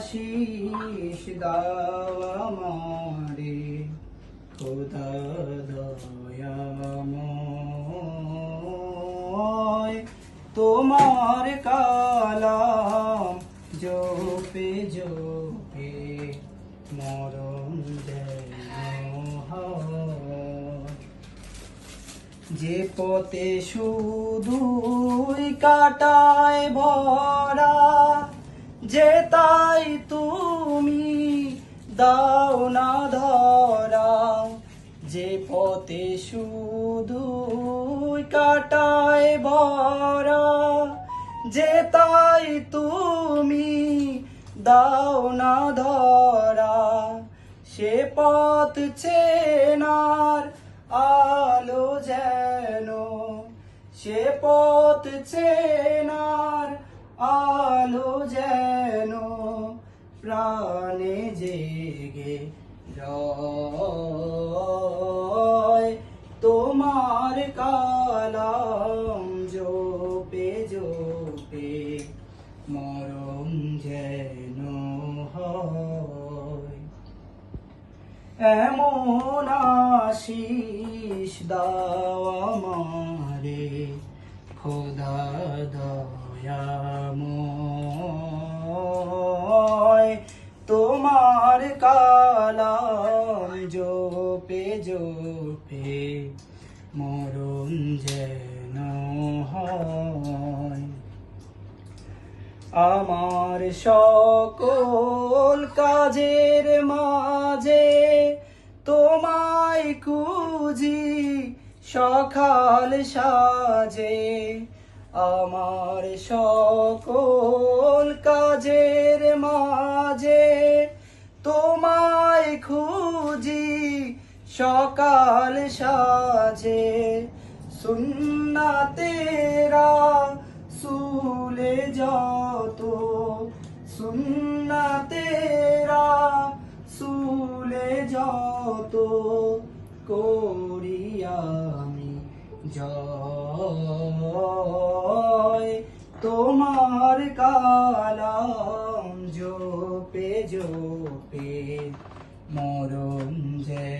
আশিস দাও আমারে। খোদা দয়াময় তোমার কালাম জোপে জোপে, মরণ যে পথে শুধুই কাটায় ভরা যে তাই তুমি দাও না ধরা যে পথে শুধু কাটায় ভরা, যে তাই তুমি দাও না ধরা, সে পথ চেনার আলো যেন, সে পথ চেনার আলো যেন। প্রাণে জেগে রয়। তোমার কালাম জোপে জোপে মরম যেন এমন আশিস দাও আমারে, খোদা দয়াময় তোমার কালাম জোপে জোপে, মরণ যেন আমার সকল কাজের মাঝে তোমায় খুঁজি, সকাল সাজে। আমার সকল কাজের মাঝে সকাল সাজে সুন্না তেরা সুলে যত সুন্না তেরা সুলে যত করি আমি জয়। তোমার কালাম জোপে জোপে মরম যেন